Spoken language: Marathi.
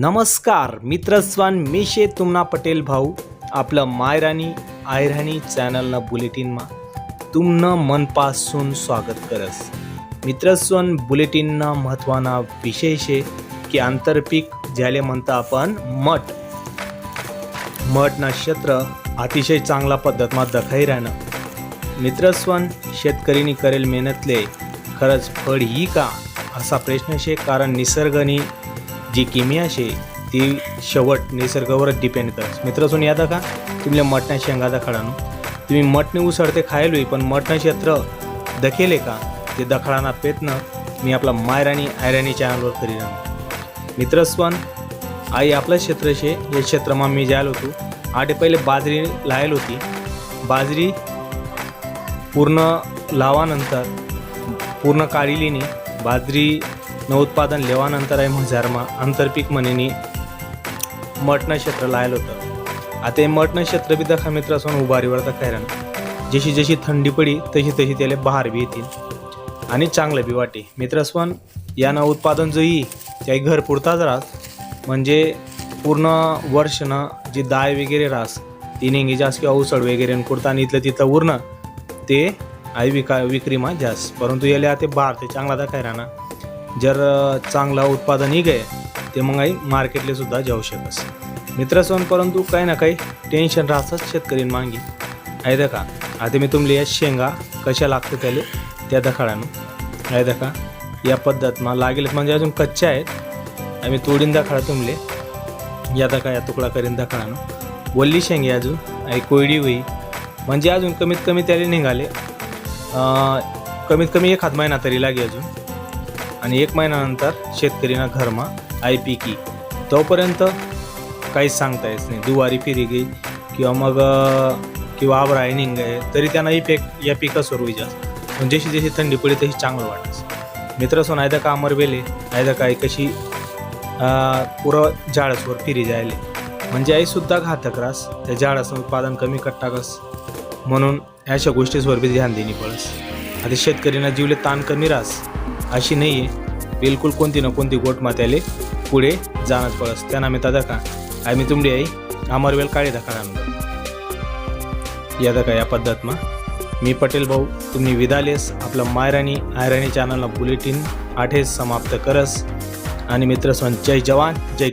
नमस्कार मित्रस्वान मी शे तुमना पटेल भाऊ. आपलं मायराणी आयराणी चॅनलना बुलेटिनमा तुमनं मनपासून स्वागत करस. मित्रस्वन बुलेटिनना महत्त्वाना विषय शे की आंतरपीक ज्याले म्हणता आपण मठ. मठना क्षेत्र अतिशय चांगला पद्धतमा दखाई राहणं. मित्रस्वन शेतकरीनी करेल मेहनतले खरंच फळ ही का? असा प्रश्न शे कारण निसर्गनी जी किमिया शे ती शेवट निसर्गावरच डिपेंड करस मित्रसून यादा का तुमले मटणा शेंगादा खडानो तुम्ही मटणे उसळते खायलोय पण मटणं क्षेत्र दखेले का? ते दखडाना पेतनं मी आपला मायराणी आयराणी चॅनलवर करी राहू मित्रस्वन आई आपलं क्षेत्र शे या क्षेत्रमा मी जायला होतो. आठे पहिले बाजरी लायल होती. बाजरी पूर्ण लावानंतर पूर्ण काढिलीने बाजरी न उत्पादन लेवानंतर आहे मजारमा आंतरपीक म्हणेनी मटणं क्षेत्र लायलं होतं. आता हे मटणं क्षेत्र बी दखा मित्र असून उभारीवर दखायला जशी जशी थंडी पडी तशी तशी त्याला बहार बी येतील. आणि चांगलं बी वाटे. मित्रस्वन यानं उत्पादन जो येई त्याही घर पुरताच राहत म्हणजे पूर्ण वर्ष ना जी दाय वगैरे राहस ती नेंगी जास्त किंवा उसळ वगैरे कुर्ता आणि इथलं तिथलं उरणं ते आई विका विक्रीमा जास्त परंतु याला ते बार ते चांगला दाखाय राहणार? जर चांगला उत्पादन निघे ते मग आई मार्केटले सुद्धा जाऊ शकस. मित्रस्वन परंतु काही ना काही टेन्शन राहतच शेतकरी मांगी आहे का? आता मी तुमले या शेंगा कशा लागतं त्याले? त्या दखाडानं आहे का? या पद्धत मग लागेल म्हणजे अजून कच्च्या आहेत. आम्ही तोडीन दाखडा तुमले. या दका या तुकडा करीन दाखडानं वल्ली शेंगे अजून. आई कोयडी होई. म्हणजे अजून कमीत कमी त्याला निघाले. कमीत कमी एक हात महिना तरी लागे अजून. आणि एक महिन्यानंतर शेतकरीना घरमा आय पिकी तोपर्यंत काहीच सांगता येत नाही. दुवारी फिरी गई किंवा मग किंवा आबरा आहे निंग आहे तरी त्यांना पेक या पिकासवर होई जास्त. पण जशी जशी थंडी पडली तशी चांगलं वाटत मित्र सोन आयदा का अमर बेले आयदा काय कशी पुरं जाळसवर फिरी जायले. म्हणजे आईसुद्धा घातक रास त्या जाळाचं उत्पादन कमी कट्टाकस म्हणून अशा गोष्टीसवर बी ध्यान देणी पडस. आता शेतकऱ्यांना जीवले ताण कमी रास. अशी नाही आहे. बिलकुल कोणती ना कोणती गोट मात्याले पुढे जाणार पडस. त्यांना मी दादा का? आम्ही तुमडी आई. अमरवेल काळी दाखा या दाखा या पद्धतमा? मी पटेल भाऊ तुम्ही विदालेस. आपलं मायराणी आयराणी चॅनलला बुलेटिन आठेस समाप्त करस. आणि मित्र जय जवान जय